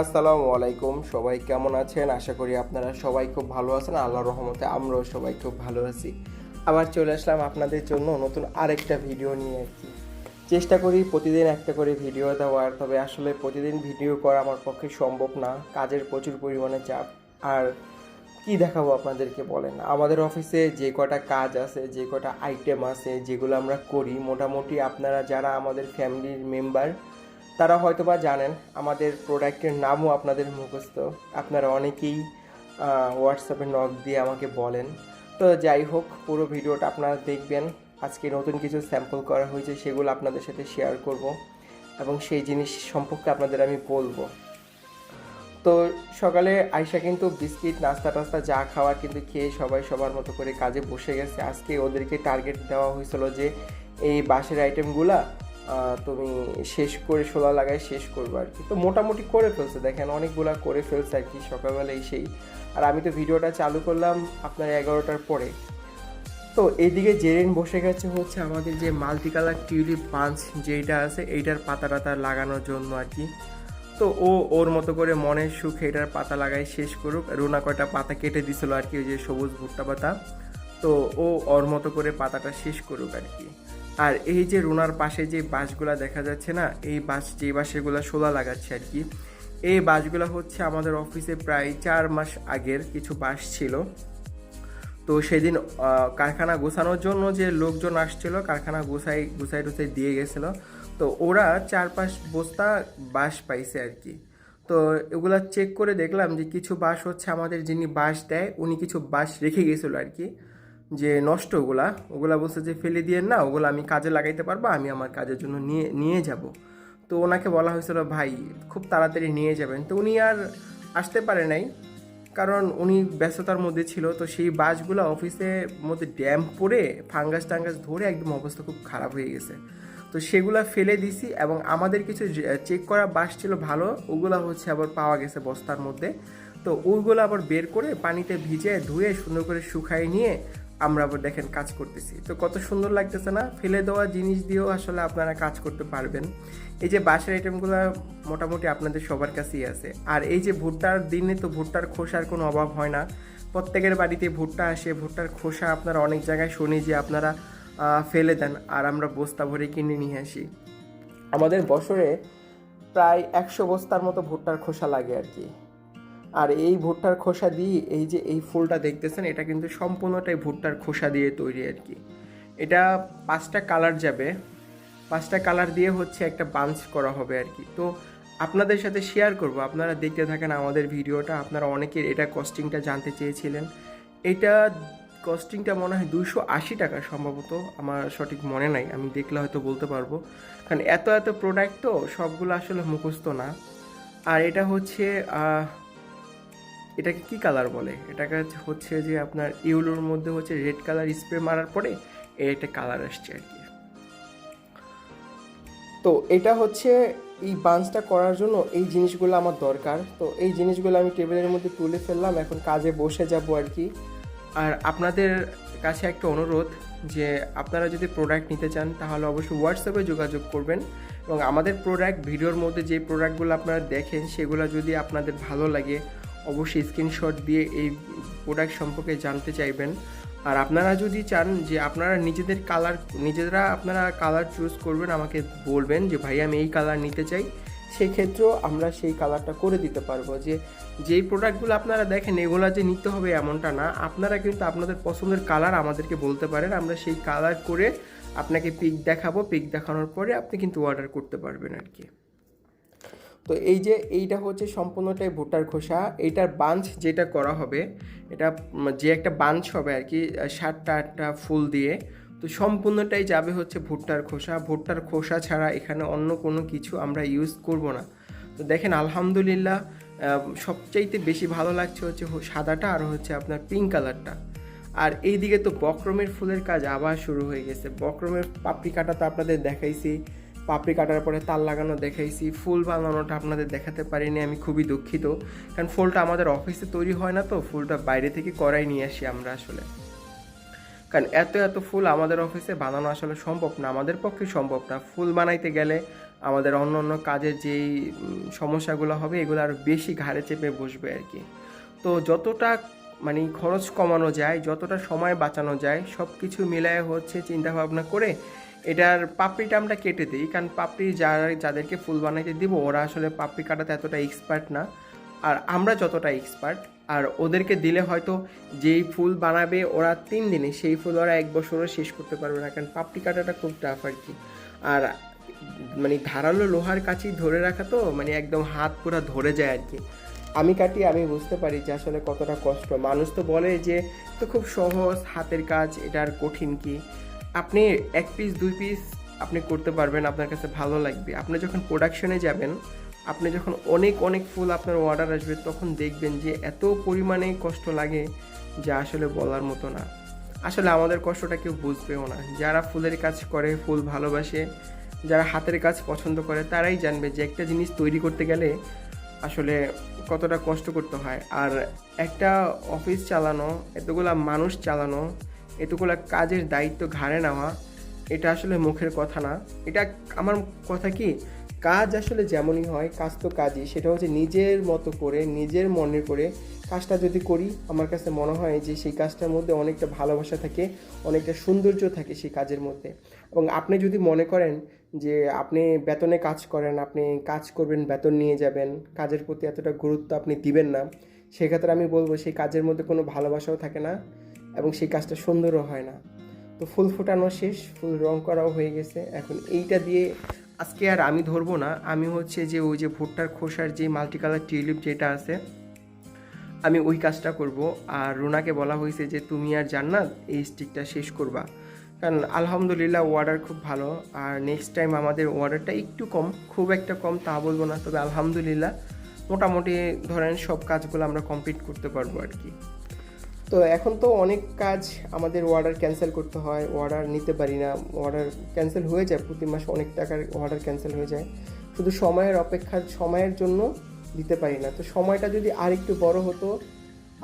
আসসালামু আলাইকুম। সবাই কেমন আছেন? আশা করি আপনারা সবাই খুব ভালো আছেন। আল্লাহর রহমতে আমরাও সবাই খুব ভালো আছি। আবার চলে আসলাম আপনাদের জন্য নতুন আরেকটা ভিডিও নিয়ে আর কি। চেষ্টা করি প্রতিদিন একটা করে ভিডিও দেওয়ার, তবে আসলে প্রতিদিন ভিডিও করা আমার পক্ষে সম্ভব না। কাজের প্রচুর পরিমাণে চাপ। আর কি দেখাবো আপনাদেরকে বলেন? আমাদের অফিসে যে কটা কাজ আছে, যে কটা আইটেম আছে, যেগুলো আমরা করি, মোটামুটি আপনারা যারা আমাদের ফ্যামিলির মেম্বার তারা হয়তোবা জানেন আমাদের প্রোডাক্টের নামও আপনাদের মুখস্থ। আপনারা অনেকেই হোয়াটসঅ্যাপে নক দিয়ে আমাকে বলেন। তো যাই হোক, পুরো ভিডিওটা আপনারা দেখবেন। আজকে নতুন কিছু স্যাম্পল করা হয়েছে সেগুলো আপনাদের সাথে শেয়ার করব এবং সেই জিনিস সম্পর্কে আপনাদের আমি বলব। তো সকালে আয়সা কিন্তু বিস্কিট, নাস্তা টাস্তা যা খাওয়ার কিন্তু খেয়ে সবাই সবার মতো করে কাজে বসে গেছে। আজকে ওদেরকে টার্গেট দেওয়া হয়েছিল যে এই বাসের আইটেমগুলা তুমি শেষ করে শোলা লাগায় শেষ করব আর কি। তো মোটামুটি করে ফেলছে, দেখেন অনেকগুলা করে ফেলছে আর কি সকালবেলায় সেই। আর আমি তো ভিডিওটা চালু করলাম আপনার এগারোটার পরে। তো এইদিকে জেরেন বসে গেছে হচ্ছে আমাদের যে মাল্টি কালার টিউলিপ পাঞ্চ যেইটা আছে, এইটার পাতা টাতা লাগানোর জন্য আর কি। তো ও ওর মতো করে মনের সুখে এটার পাতা লাগাই শেষ করুক। রুনা কয়টা পাতা কেটে দিছিল আর কি, ওই যে সবুজ ভুট্টা পাতা। তো ও ওর মতো করে পাতাটা শেষ করুক আর কি। আর এই যে রুনার পাশে যে বাঁশগুলা দেখা যাচ্ছে না, এই বাঁশ যে বাঁশেগুলা সোলা লাগাচ্ছে আর কি, এই বাঁশগুলো হচ্ছে আমাদের অফিসে প্রায় চার মাস আগের কিছু বাঁশ ছিল। তো সেদিন কারখানা গোছানোর জন্য যে লোকজন আসছিল, কারখানা গুছাই গুছাই টুছাই দিয়ে গেছিল। তো ওরা চার পাঁচ বস্তা বাঁশ পাইছে আর কি। তো এগুলা চেক করে দেখলাম যে কিছু বাঁশ হচ্ছে আমাদের যিনি বাঁশ দেয়, উনি কিছু বাঁশ রেখে গেছিল আর কি। যে নষ্ট ওগুলা ওগুলা বলছে যে ফেলে দিয়ে না, ওগুলো আমি কাজে লাগাইতে পারব, আমি আমার কাজের জন্য নিয়ে নিয়ে যাব। তো ওনাকে বলা হয়েছিল, ভাই, খুব তাড়াতাড়ি নিয়ে যাবেন। তো উনি আর আসতে পারে নাই, কারণ উনি ব্যস্ততার মধ্যে ছিল, তো সেই বাসগুলো অফিসের মধ্যে ড্যাম পড়ে ফাঙ্গাস টাঙ্গাস ধরে একদম অবস্থা খুব খারাপ হয়ে গেছে। তো সেগুলা ফেলে দিছি এবং আমাদের কিছু চেক করা বাস ছিল ভালো, ওগুলো হচ্ছে আবার পাওয়া গেছে বস্তার মধ্যে। তো ওইগুলো আবার বের করে পানিতে ভিজে ধুয়ে সুন্দর করে শুকাই নিয়ে আমরা আবার দেখেন কাজ করতেছি। তো কত সুন্দর লাগতেছে না? ফেলে দেওয়া জিনিস দিয়েও আসলে আপনারা কাজ করতে পারবেন। এই যে বাসের আইটেমগুলো মোটামুটি আপনাদের সবার কাছেই আছে। আর এই যে ভুট্টার দিনে তো ভুট্টার খোসার কোনো অভাব হয় না। প্রত্যেকের বাড়িতে ভুট্টা আসে, ভুট্টার খোসা আপনারা অনেক জায়গায় শুনি যে আপনারা ফেলে দেন। আর আমরা বস্তা ভরে কিনে নিয়ে আসি। আমাদের বছরে প্রায় একশো বস্তার মতো ভুট্টার খোসা লাগে আর কি। আর এই ভুট্টার খোসা দিয়ে এই যে এই ফুলটা দেখতেছেন, এটা কিন্তু সম্পূর্ণটাই ভুট্টার খোসা দিয়ে তৈরি আর কি। এটা পাঁচটা কালার যাবে। পাঁচটা কালার দিয়ে হচ্ছে একটা বাঞ্চ করা হবে আর কি। তো আপনাদের সাথে শেয়ার করব। আপনারা দেখতে থাকেন আমাদের ভিডিওটা। আপনারা অনেকের এটা কস্টিংটা জানতে চেয়েছিলেন। এটা কস্টিংটা মনে হয় দুশো আশি টাকা সম্ভবত। আমার সঠিক মনে নাই। আমি দেখলে হয়তো বলতে পারব। কারণ এত এত প্রোডাক্ট তো সবগুলো আসলে মুখস্থ না। আর এটা হচ্ছে এটাকে কি কালার বলে? এটাকে হচ্ছে যে আপনার ইউলোর মধ্যে হচ্ছে রেড কালার স্প্রে মারার পরে এর একটা কালার আসছে আর কি। তো এটা হচ্ছে এই বাঞ্চটা করার জন্য এই জিনিসগুলো আমার দরকার। তো এই জিনিসগুলো আমি টেবিলের মধ্যে তুলে ফেললাম, এখন কাজে বসে যাব আর কি। আর আপনাদের কাছে একটা অনুরোধ যে আপনারা যদি প্রোডাক্ট নিতে চান, তাহলে অবশ্যই হোয়াটসঅ্যাপে যোগাযোগ করবেন এবং আমাদের প্রোডাক্ট ভিডিওর মধ্যে যে প্রোডাক্টগুলো আপনারা দেখেন, সেগুলো যদি আপনাদের ভালো লাগে অবশ্যই স্ক্রিনশট দিয়ে এই প্রোডাক্ট সম্পর্কে জানতে চাইবেন। আর আপনারা যদি চান যে আপনারা নিজেদের কালার নিজেরা আপনারা কালার চুজ করবেন, আমাকে বলবেন যে ভাই আমি এই কালার নিতে চাই। সেক্ষেত্রেও আমরা সেই কালারটা করে দিতে পারব যে, যেই প্রোডাক্টগুলো আপনারা দেখেন, এগুলো যে নিতে হবে এমনটা না। আপনারা কিন্তু আপনাদের পছন্দের কালার আমাদেরকে বলতে পারেন। আমরা সেই কালার করে আপনাকে পিক দেখাবো। পিক দেখানোর পরে আপনি কিন্তু অর্ডার করতে পারবেন আর কি। তো এই যে এইটা হচ্ছে সম্পূর্ণটাই ভুট্টার খোসা। এইটার বাঞ্চ যেটা করা হবে, এটা যে একটা বাঞ্চ হবে আর কি সাতটা আটটা ফুল দিয়ে, তো সম্পূর্ণটাই যাবে হচ্ছে ভুট্টার খোসা। ভুট্টার খোসা ছাড়া এখানে অন্য কোনো কিছু আমরা ইউজ করব না। তো দেখেন আলহামদুলিল্লাহ সবচাইতে বেশি ভালো লাগছে হচ্ছে সাদাটা আর হচ্ছে আপনার পিঙ্ক কালারটা আর এইদিকে তো বক্রমের ফুলের কাজ আবার শুরু হয়ে গেছে। বক্রমের পাপড়ি কাটা তো আপনাদের দেখাইছি। পাপড়ি কাটার পরে তার লাগানো দেখাইছি, ফুল বানানোটা আপনাদের দেখাতে পারিনি, আমি খুবই দুঃখিত। কারণ ফুলটা আমাদের অফিসে তৈরি হয় না তো, ফুলটা বাইরে থেকে করাই নিয়ে আসি আমরা আসলে। কারণ এত এত ফুল আমাদের অফিসে বানানো আসলে সম্ভব না, আমাদের পক্ষে সম্ভব না। ফুল বানাইতে গেলে আমাদের অন্য অন্য কাজের যেই সমস্যাগুলো হবে, এগুলো আরও বেশি ঘাড়ে চেপে বসবে আর কি। তো যতটা মানে খরচ কমানো যায়, যতটা সময় বাঁচানো যায় সব কিছু মিলায় হচ্ছে চিন্তা ভাবনা করে এটার পাপড়িটা আমরা কেটে দিই, কারণ পাপড়ি যারা, যাদেরকে ফুল বানাইতে দিব, ওরা আসলে পাপড়ি কাটাতে এতটা এক্সপার্ট না। আর আমরা যতটা এক্সপার্ট আর ওদেরকে দিলে হয়তো যেই ফুল বানাবে ওরা তিন দিনে, সেই ফুল ওরা এক বছরও শেষ করতে পারবে না, কারণ পাপড়ি কাটাটা খুব টাফ আর কি। আর মানে ধারালো লোহার কাছি ধরে রাখা তো মানে একদম হাত পুরো ধরে যায় আর কি। আমি কাটি, আমি বুঝতে পারি যে আসলে কতটা কষ্ট। মানুষ তো বলে যে, তো খুব সহজ, হাতের কাজ, এটা আর কঠিন কি? আপনি এক পিস দুই পিস আপনি করতে পারবেন, আপনার কাছে ভালো লাগবে। আপনি যখন প্রোডাকশনে যাবেন, আপনি যখন অনেক অনেক ফুল আপনার অর্ডার আসবে, তখন দেখবেন যে এত পরিমাণে কষ্ট লাগে যা আসলে বলার মতো না। আসলে আমাদের কষ্টটা কেউ বুঝবেও না। যারা ফুলের কাজ করে, ফুল ভালোবাসে, যারা হাতের কাজ পছন্দ করে, তারাই জানবে যে একটা জিনিস তৈরি করতে গেলে আসলে কতটা কষ্ট করতে হয়। আর একটা অফিস চালানো, এতগুলা মানুষ চালানো এতগুলা কাজের দায়িত্ব ঘাড়ে নেওয়া এটা আসলে মুখের কথা না। এটা আমার কথা কি, কাজ আসলে যেমনই হয়, কাজ তো কাজই। সেটা হচ্ছে নিজের মতো করে, নিজের মনে করে কাজটা যদি করি, আমার কাছে মনে হয় যে সেই কাজটার মধ্যে অনেকটা ভালোবাসা থাকে, অনেকটা সৌন্দর্য থাকে সেই কাজের মধ্যে। এবং আপনি যদি মনে করেন যে আপনি বেতনে কাজ করেন, আপনি কাজ করবেন, বেতন নিয়ে যাবেন, কাজের প্রতি এতটা গুরুত্ব আপনি দিবেন না, সেক্ষেত্রে আমি বলব সেই কাজের মধ্যে কোনো ভালোবাসাও থাকে না। এবং সেই কাজটা সুন্দরও হয় না। তো ফুল ফোটানো শেষ, ফুল রং করাও হয়ে গেছে। এখন এইটা দিয়ে আজকে আর আমি ধরবো না। আমি হচ্ছে যে ওই যে ভুট্টার খোসার যে মাল্টি কালার টিউলিপ যেটা আছে, আমি ওই কাজটা করব। আর রুনাকে বলা হয়েছে যে, তুমি আর জান্নাত এই স্টিকটা শেষ করবা। কারণ আলহামদুলিল্লাহ অর্ডার খুব ভালো। আর নেক্সট টাইম আমাদের অর্ডারটা একটু কম, খুব একটা কম তা বলব না। তবে আলহামদুলিল্লাহ মোটামুটি ধরেন সব কাজগুলো আমরা কমপ্লিট করতে পারব আর কি। তো এখন তো অনেক কাজ আমাদের অর্ডার ক্যান্সেল করতে হয় অর্ডার নিতে পারি না অর্ডার ক্যান্সেল হয়ে যায়, প্রতি মাসে অনেক টাকার অর্ডার ক্যান্সেল হয়ে যায়। শুধু সময়ের অপেক্ষার, সময়ের জন্য দিতে পারি না। তো সময়টা যদি আর একটু বড় হতো,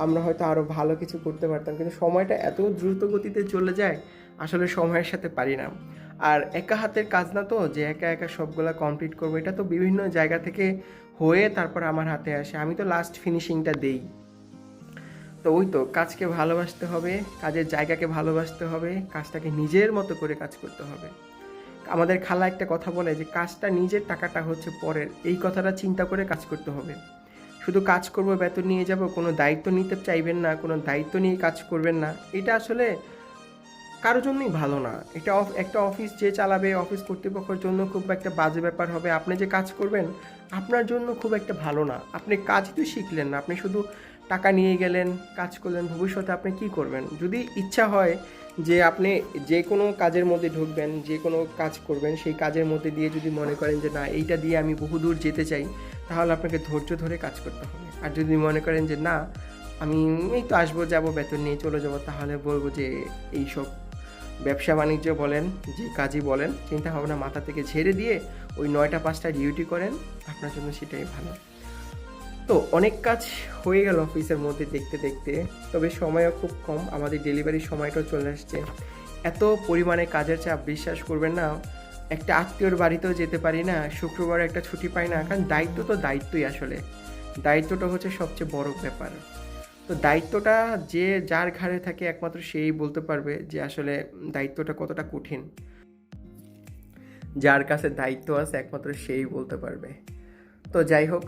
আমরা হয়তো আরও ভালো কিছু করতে পারতাম। কিন্তু সময়টা এত দ্রুত গতিতে চলে যায়, আসলে সময়ের সাথে পারি না। আর একা হাতের কাজ না তো, যে একা একা সবগুলা কমপ্লিট করব, এটা তো বিভিন্ন জায়গা থেকে হয়ে তারপর আমার হাতে আসে। আমি তো লাস্ট ফিনিশিংটা দেই। তো ওই তো, কাজকে ভালোবাসতে হবে, কাজের জায়গাকে ভালোবাসতে হবে, কাজটাকে নিজের মতো করে কাজ করতে হবে। আমাদের খালা একটা কথা বলে যে, কাজটা নিজের টাকাটা হচ্ছে পরের, এই কথাটা চিন্তা করে কাজ করতে হবে। শুধু কাজ করব, বেতন নিয়ে যাব, কোনো দায়িত্ব নিতে চাইবেন না, কোনো দায়িত্ব নিয়ে কাজ করবেন না। এটা আসলে কারোর জন্যই ভালো না। এটা একটা অফিস যে চালাবে, অফিস কর্তৃপক্ষের জন্য খুব একটা বাজে ব্যাপার হবে। আপনি যে কাজ করবেন, আপনার জন্য খুব একটা ভালো না। আপনি কাজ তো শিখলেন না। আপনি শুধু টাকা নিয়ে গেলেন, কাজ করলেন, ভবিষ্যতে আপনি কি করবেন? যদি ইচ্ছা হয় যে আপনি যে কোনো কাজের মধ্যে ঢুকবেন, যে কোনো কাজ করবেন, সেই কাজের মধ্যে দিয়ে যদি মনে করেন যে না, এইটা দিয়ে আমি বহুদূর যেতে চাই, তাহলে আপনাকে ধৈর্য ধরে কাজ করতে হবে। আর যদি মনে করেন যে না, আমি এই তো আসব, যাব, বেতন নিয়ে চলে যাব, তাহলে বলব যে এইসব ব্যবসা বাণিজ্য বলেন, যে কাজই বলেন, চিন্তা ভাবনা মাথা থেকে ঝেড়ে দিয়ে ওই নয়টা পাঁচটা ডিউটি করেন, আপনার জন্য সেটাই ভালো। তো অনেক কাজ হয়ে গেল অফিসের মধ্যে দেখতে দেখতে, তবে সময়ও খুব কম, আমাদের ডেলিভারির সময়টাও চলে আসছে। এত পরিমাণে কাজের চাপ, বিশ্বাস করবেন না, একটা আত্মীয়র বাড়িতেও যেতে পারি না, শুক্রবার একটা ছুটি পাই না, কারণ দায়িত্ব তো দায়িত্বই আসলে। দায়িত্বটা হচ্ছে সবচেয়ে বড় ব্যাপার। তো দায়িত্বটা যে যার ঘাড়ে থাকে একমাত্র সেই বলতে পারবে যে আসলে দায়িত্বটা কতটা কঠিন। যার কাছে দায়িত্ব আছে একমাত্র সেই বলতে পারবে। তো যাই হোক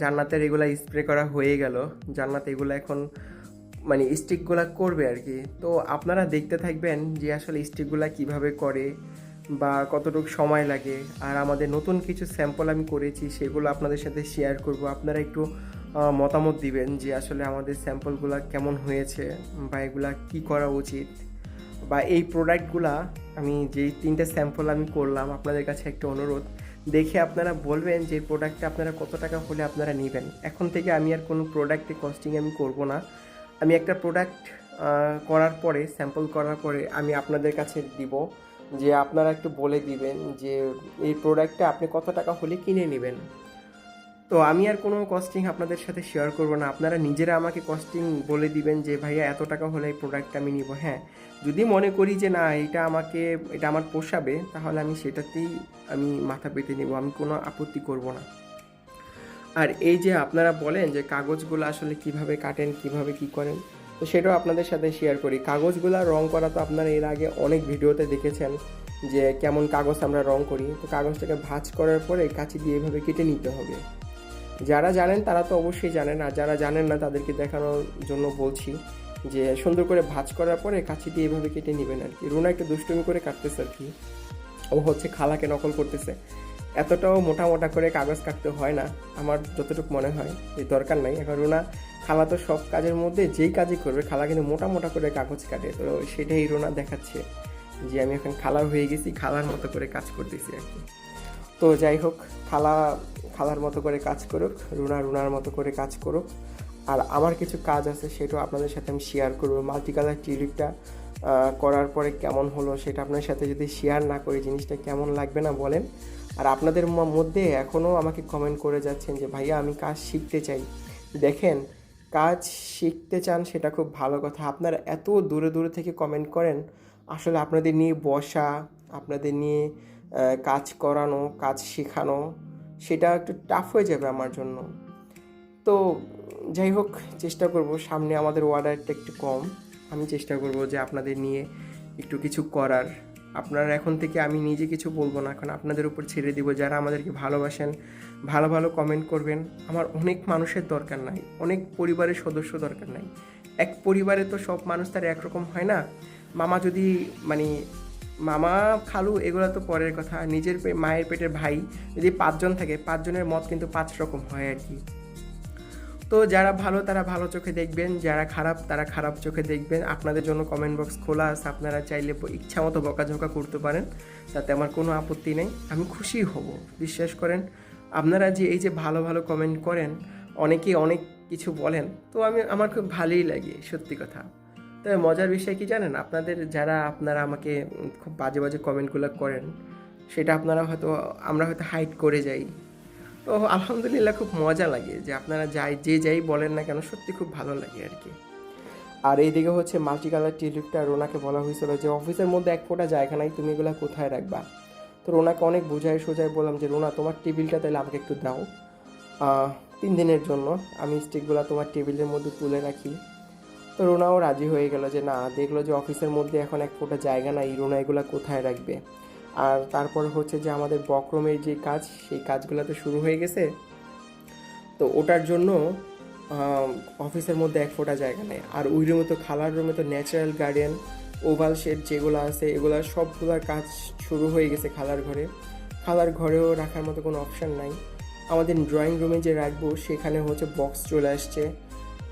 জান্নাতের এগুলা স্প্রে করা হয়ে গেল। জান্নাত এগুলো এখন মানে স্টিকগুলা করবে আর কি। তো আপনারা দেখতে থাকবেন যে আসলে স্টিকগুলা কীভাবে করে বা কতটুকু সময় লাগে। আর আমাদের নতুন কিছু স্যাম্পল আমি করেছি, সেগুলো আপনাদের সাথে শেয়ার করব। আপনারা একটু মতামত দিবেন যে আসলে আমাদের স্যাম্পলগুলো কেমন হয়েছে বা এগুলা কি করা উচিত? বা এই প্রোডাক্টগুলা আমি যেই তিনটে স্যাম্পল আমি করলাম, আপনাদের কাছে একটা অনুরোধ। দেখে আপনারা বলবেন যে প্রোডাক্টটা আপনারা কত টাকা হলে আপনারা নেবেন। এখন থেকে আমি আর কোনো প্রোডাক্টে কস্টিং আমি করব না। আমি একটা প্রোডাক্ট করার পরে, স্যাম্পল করার পরে আমি আপনাদের কাছে দিব যে আপনারা একটু বলে দিবেন যে এই প্রোডাক্টটা আপনি কত টাকা হলে কিনে নেবেন। তো আমি আর কোনো কস্টিং আপনাদের সাথে শেয়ার করব না। আপনারা নিজেরা আমাকে কস্টিং বলে দিবেন যে, ভাইয়া, এত টাকা হলে এই প্রোডাক্টটা আমি নিব। হ্যাঁ যদি মনে করি যে, না, এটা আমাকে, এটা আমার পোষাবে, তাহলে আমি সেটাতেই আমি মাথা পেতে নেব, আমি কোনো আপত্তি করব না। আর এই যে আপনারা বলেন যে, কাগজগুলো আসলে কীভাবে কাটেন, কীভাবে কি করেন, তো সেটাও আপনাদের সাথে শেয়ার করি। কাগজগুলো রং করা তো আপনারা এর আগে অনেক ভিডিওতে দেখেছেন যে, কেমন কাগজ আমরা রং করি। তো কাগজটাকে ভাঁজ করার পরে কাঁচি দিয়ে এভাবে কেটে নিতে হবে। যারা জানেন তারা তো অবশ্যই জানেন, আর যারা জানেন না তাদেরকে দেখানোর জন্য বলছি যে সুন্দর করে ভাঁজ করার পরে কাঁচি দিয়ে এভাবে কেটে নেবেন আর কি। রুনা একটু দুষ্টুমি করে কাটতেছে আর কি। ও হচ্ছে খালাকে নকল করতেছে। এতটাও মোটা মোটা করে কাগজ কাটতে হয় না, আমার যতটুকু মনে হয় যে দরকার নাই। এখন রুনা, খালা তো সব কাজের মধ্যে যেই কাজই করবে, খালা কিন্তু মোটা মোটা করে কাগজ কাটে। তো সেটাই রুনা দেখাচ্ছে যে আমি এখন খালা হয়ে গেছি, খালার মতো করে কাজ করতেছি আর কি। তো যাই হোক খালা খালার মতো করে কাজ করুক, রুনা রুনার মতো করে কাজ করুক। আর আমার কিছু কাজ আছে, সেটাও আপনাদের সাথে আমি শেয়ার করব। মাল্টি কালার টিউলিপটা করার পরে কেমন হলো সেটা আপনার সাথে যদি শেয়ার না করি, জিনিসটা কেমন লাগবে না বলেন। আর আপনাদের মধ্যে এখনও আমাকে কমেন্ট করে যাচ্ছেন যে, ভাইয়া, আমি কাজ শিখতে চাই। দেখেন, কাজ শিখতে চান সেটা খুব ভালো কথা। আপনারা এত দূরে দূরে থেকে কমেন্ট করেন, আসলে আপনাদের নিয়ে বসা, আপনাদের নিয়ে কাজ করানো, কাজ শেখানো, সেটা একটু টাফ হয়ে যাবে আমার জন্য। তো যাই হোক, চেষ্টা করব। সামনে আমাদের অর্ডারটা একটু কম। আমি চেষ্টা করব যে আপনাদের নিয়ে একটু কিছু করার। আপনারা এখন থেকে আমি নিজে কিছু বলব না এখন আপনাদের উপর ছেড়ে দিব। যারা আমাদেরকে ভালোবাসেন, ভালো ভালো কমেন্ট করবেন। আমার অনেক মানুষের দরকার নাই। অনেক পরিবারের সদস্য দরকার নাই। এক পরিবারে তো সব মানুষ তার একরকম হয় না? মামা যদি মানে মামা, খালু, এগুলো তো পরের কথা। নিজের মায়ের পেটের ভাই, যদি পাঁচজন থাকে, পাঁচজনের মত কিন্তু পাঁচ রকম হয় আর কি। তো যারা ভালো, তারা ভালো চোখে দেখবেন। যারা খারাপ, তারা খারাপ চোখে দেখবেন। আপনাদের জন্য কমেন্ট বক্স খোলা আছে। আপনারা চাইলে ইচ্ছা মতো বকাঝকা করতে পারেন। তাতে আমার কোনো আপত্তি নেই। আমি খুশি হব। বিশ্বাস করেন, আপনারা যে এই যে ভালো ভালো কমেন্ট করেন, অনেকেই অনেক কিছু বলেন। তো আমি, আমার খুব ভালোই লাগে, সত্যি কথা। তবে মজার বিষয় কি জানেন? আপনাদের যারা আপনারা আমাকে খুব বাজে বাজে কমেন্টগুলো করেন, সেটা আপনারা হয়তো, আমরা হয়তো হাইড করে যাই। তো আলহামদুলিল্লাহ খুব মজা লাগে যে আপনারা যাই, যে যাই বলেন না কেন, সত্যি খুব ভালো লাগে আর কি। আর এইদিকে হচ্ছে মাল্টি কালার টিউলিপটা রোনাকে বলা হয়েছিল যে অফিসের মধ্যে এক ফোঁটা জায়গা নাই, তুমি এগুলো কোথায় রাখবা? তো রোনাকে অনেক বোঝায় সোজায় বললাম যে, রোনা, তোমার টেবিলটা তাহলে আমাকে একটু দাও। তিন দিনের জন্য আমি স্টিকগুলো তোমার টেবিলের মধ্যে তুলে রাখি। তো রোনাও রাজি হয়ে গেল যে না, দেখল যে অফিসের মধ্যে এখন এক ফোঁটা জায়গা নাই, রোনা এগুলো কোথায় রাখবে? আর তারপর হচ্ছে যে আমাদের বক্রমের যে কাজ, সেই কাজগুলো তো শুরু হয়ে গেছে। তো ওটার জন্য অফিসের মধ্যে এক ফোঁটা জায়গা নেই। আর ওই রুমে তো খালার রুমে তো ন্যাচারাল গার্ডেন ওভাল শেড যেগুলো আছে, এগুলো সবগুলোর কাজ শুরু হয়ে গেছে খালার ঘরে। খালার ঘরেও রাখার মতো কোনো অপশান নাই। আমাদের ড্রয়িং রুমে যে রাখব, সেখানে হচ্ছে বক্স চলে আসছে।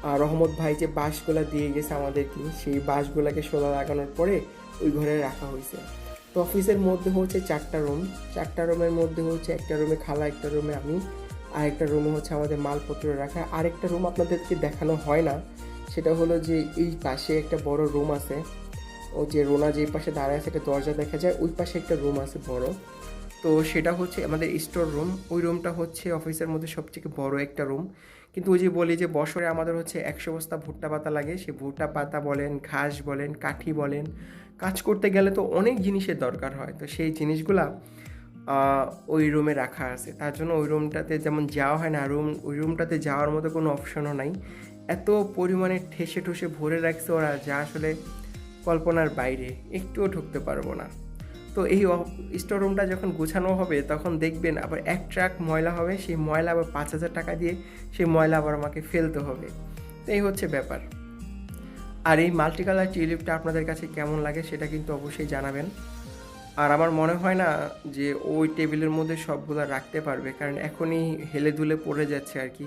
রহমত ভাই যে বাঁশগুলো দিয়ে গেছে আমাদেরকে, সেই বাঁশগুলোকে সোলা লাগানোর পরে ওই ঘরে রাখা হয়েছে। তো অফিসের মধ্যে হচ্ছে চারটা রুম। চারটা রুমের মধ্যে হচ্ছে একটা রুমে খালা, একটা রুমে আমি, আর একটা রুমে হচ্ছে আমাদের মালপত্র রাখা। আরেকটা রুম আপনাদেরকে দেখানো হয় না, সেটা হলো যে এই পাশে একটা বড় রুম আছে। ও যে রোনা যে পাশে দাঁড়ায় আছে, একটা দরজা দেখা যায়, ওই পাশে একটা রুম আছে বড়। তো সেটা হচ্ছে আমাদের স্টোর রুম। ওই রুমটা হচ্ছে অফিসের মধ্যে সবথেকে বড় একটা রুম। কিন্তু ওই যে বলি যে বছরে আমাদের হচ্ছে একশো বস্তা ভুট্টা পাতা লাগে, সে ভুট্টা পাতা বলেন, ঘাস বলেন, কাঠি বলেন, কাজ করতে গেলে তো অনেক জিনিসের দরকার হয়। তো সেই জিনিসগুলা ওই রুমে রাখা আছে। তার জন্য ওই রুমটাতে যেমন যাওয়া হয় না, রুম, ওই রুমটাতে যাওয়ার মতো কোনো অপশনও নাই। এত পরিমাণে ঠেসে ঠুসে ভরে রাখছে ওরা, যা আসলে কল্পনার বাইরে, একটুও ঢুকতে পারব না। তো এই স্টোর রুমটা যখন গোছানো হবে, তখন দেখবেন আবার এক ট্রাক ময়লা হবে, সেই ময়লা আবার পাঁচ হাজার টাকা দিয়ে সেই ময়লা আবার আমাকে ফেলতে হবে। তো এই হচ্ছে ব্যাপার। আর এই মাল্টিকালার টিউলিপটা আপনাদের কাছে কেমন লাগে সেটা কিন্তু অবশ্যই জানাবেন। আর আমার মনে হয় না যে ওই টেবিলের মধ্যে সবগুলো রাখতে পারবে, কারণ এখনই হেলে দুলে পড়ে যাচ্ছে আর কি।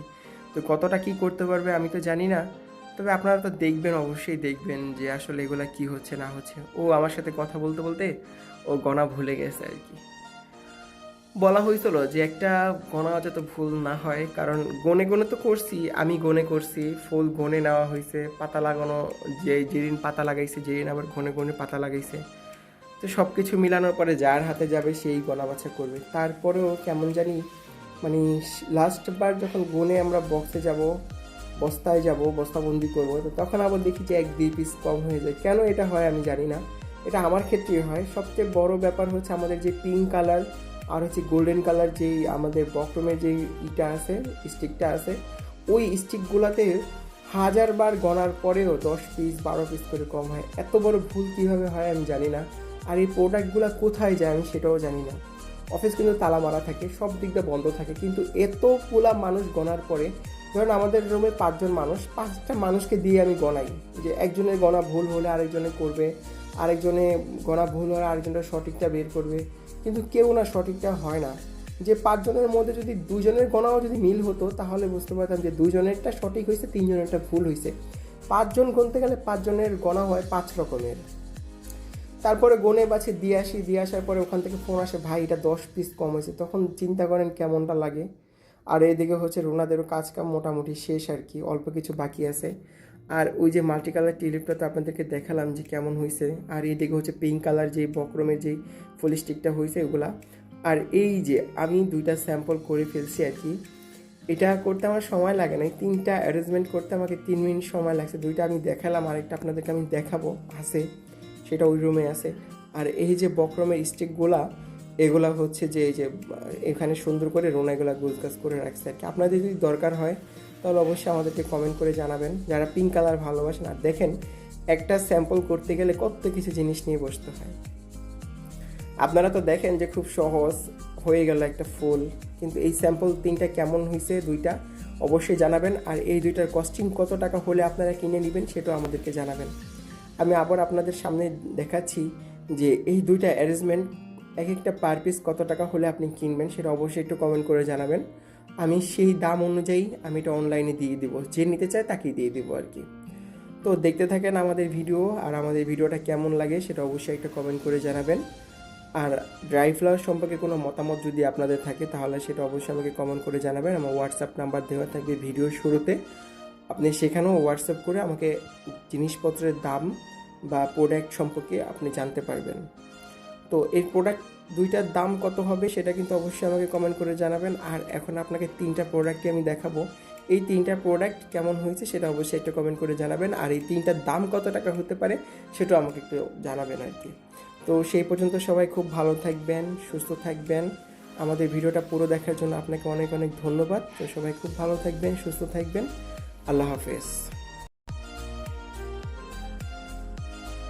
তো কতটা কি করতে পারবে আমি তো জানি না, তবে আপনারা তো দেখবেন, অবশ্যই দেখবেন যে আসলে এগুলা কি হচ্ছে, না হচ্ছে। ও আমার সাথে কথা বলতে বলতে ও গণা ভুলে গেছে আর কি। বলা হয়েছিল যে একটা গণা যাতে ভুল না হয়, কারণ গনে গনে তো করছি, আমি গনে করছি, ফুল গনে নেওয়া হয়েছে, পাতা লাগানো, যে যেদিন পাতা লাগাইছে, যেদিন আবার গনে গনে পাতা লাগাইছে। তো সব কিছু মিলানোর পরে যার হাতে যাবে সেই গলা বাছা করবে। তারপরেও কেমন জানি মানে লাস্ট বার যখন গুনে আমরা বক্সে যাব, বস্তায় যাব, বস্তাবন্দি করব, তো তখন আবার দেখি যে এক দুই পিস কম হয়ে যায়। কেন এটা হয় আমি জানি না। এটা আমার ক্ষেত্রেই হয়। সবচেয়ে বড় ব্যাপার হচ্ছে আমাদের যে পিঙ্ক কালার আর হচ্ছে গোল্ডেন কালার যেই আমাদের বক্রমের যেই ইটা আছে স্টিকটা আছে, ওই স্টিকগুলোতে হাজার বার গণার পরেও দশ পিস বারো পিস করে কম হয়। এত বড় ভুল কীভাবে হয় আমি জানি না। আর এই প্রোডাক্টগুলো কোথায় যায় আমি সেটাও জানি না। অফিস কিন্তু তালা মারা থাকে, সব দিকটা বন্ধ থাকে। কিন্তু এত এতগুলা মানুষ গণার পরে, ধরুন আমাদের রুমে পাঁচজন মানুষ, পাঁচটা মানুষকে দিয়ে আমি গণাই। যে একজনের গণা ভুল হলে আরেকজনে করবে আরেকজনে গণা ভুল হলে আরেকজনটা সঠিকটা বের করবে। কিন্তু কেউ না সঠিকটা হয় না। যে পাঁচজনের মধ্যে যদি দুজনের গণাও যদি মিল হতো, তাহলে বুঝতে পারতাম যে দুজনেরটা সঠিক হয়েছে, তিনজনেরটা ভুল হয়েছে। পাঁচজন গুনতে গেলে পাঁচজনের গণা হয় পাঁচ রকমের। তারপরে গনে বাছে দিয়ে আসি, দিয়ে আসার পরে ওখান থেকে ফোন আসে, ভাই, এটা দশ পিস কম হয়েছে। তখন চিন্তা করেন কেমনটা লাগে। আর এদিকে হচ্ছে রোনাদেরও কাজ কাম মোটামুটি শেষ আর কি, অল্প কিছু বাকি আছে। আর ওই যে মাল্টি কালার টিলিপটা তো আপনাদেরকে দেখালাম যে কেমন হয়েছে আর এইদিকে হচ্ছে পিঙ্ক কালার যে বক্রমের যেই ফুল স্টিকটা হয়েছে ওগুলা। আর এই যে আমি দুইটা স্যাম্পল করে ফেলছি আর কি। এটা করতে আমার সময় লাগে না তিনটা অ্যারেঞ্জমেন্ট করতে আমাকে তিন মিনিট সময় লাগছে। দুইটা আমি দেখালাম, আরেকটা আপনাদেরকে আমি দেখাবো। আছে, সেটা ওই রুমে আছে। আর এই যে বক্রমের স্টিকগুলা এগুলা হচ্ছে যে, এই যে, এখানে সুন্দর করে রোনা এগুলা গোছগাছ করে রাখছে আর কি। আপনাদের যদি দরকার হয় তাহলে অবশ্যই আমাদেরকে কমেন্ট করে জানাবেন। যারা পিঙ্ক কালার ভালোবাসেন আর দেখেন, একটা স্যাম্পল করতে গেলে কত কিছু জিনিস নিয়ে বসতে হয়। আপনারা তো দেখেন যে খুব সহজ হয়ে গেল একটা ফুল, কিন্তু এই স্যাম্পল তিনটা কেমন হয়েছে দুইটা অবশ্যই জানাবেন। আর এই দুইটার কস্টিং কত টাকা হলে আপনারা কিনে নেবেন সেটাও আমাদেরকে জানাবেন। আমি আবার আপনাদের সামনে দেখাচ্ছি যে এই দুইটা অ্যারেঞ্জমেন্ট এক একটা পার পিস কত টাকা হলে আপনি কিনবেন সেটা অবশ্যই একটু কমেন্ট করে জানাবেন। আমি সেই দাম অনুযায়ী আমি এটা অনলাইনে দিয়ে দিব। যে নিতে চায় তাকেই দিয়ে দিব আর কি। তো দেখতে থাকেন আমাদের ভিডিও আর আমাদের ভিডিওটা কেমন লাগে সেটা অবশ্যই একটা কমেন্ট করে জানাবেন। আর ড্রাই ফ্লাওয়ার সম্পর্কে কোনো মতামত যদি আপনাদের থাকে তাহলে সেটা অবশ্যই আমাকে কমেন্ট করে জানাবেন। আমার হোয়াটসঅ্যাপ নাম্বার দেওয়া থাকবে ভিডিওর শুরুতে। আপনি সেখানেও হোয়াটসঅ্যাপ করে আমাকে জিনিসপত্রের দাম বা প্রোডাক্ট সম্পর্কে আপনি জানতে পারবেন। তো এই প্রোডাক্ট দুইটার দাম কত হবে সেটা কিন্তু অবশ্যই আমাকে কমেন্ট করে জানাবেন। আর এখন আপনাকে তিনটা প্রোডাক্টই আমি দেখাবো। এই তিনটা প্রোডাক্ট কেমন হয়েছে সেটা অবশ্যই একটা কমেন্ট করে জানাবেন। আর এই তিনটার দাম কত টাকা হতে পারে সেটাও আমাকে একটু জানাবেন আর কি। তো সেই পর্যন্ত সবাই খুব ভালো থাকবেন, সুস্থ থাকবেন। আমাদের ভিডিওটা পুরো দেখার জন্য আপনাকে অনেক অনেক ধন্যবাদ। তো সবাই খুব ভালো থাকবেন, সুস্থ থাকবেন। আল্লাহ হাফেজ।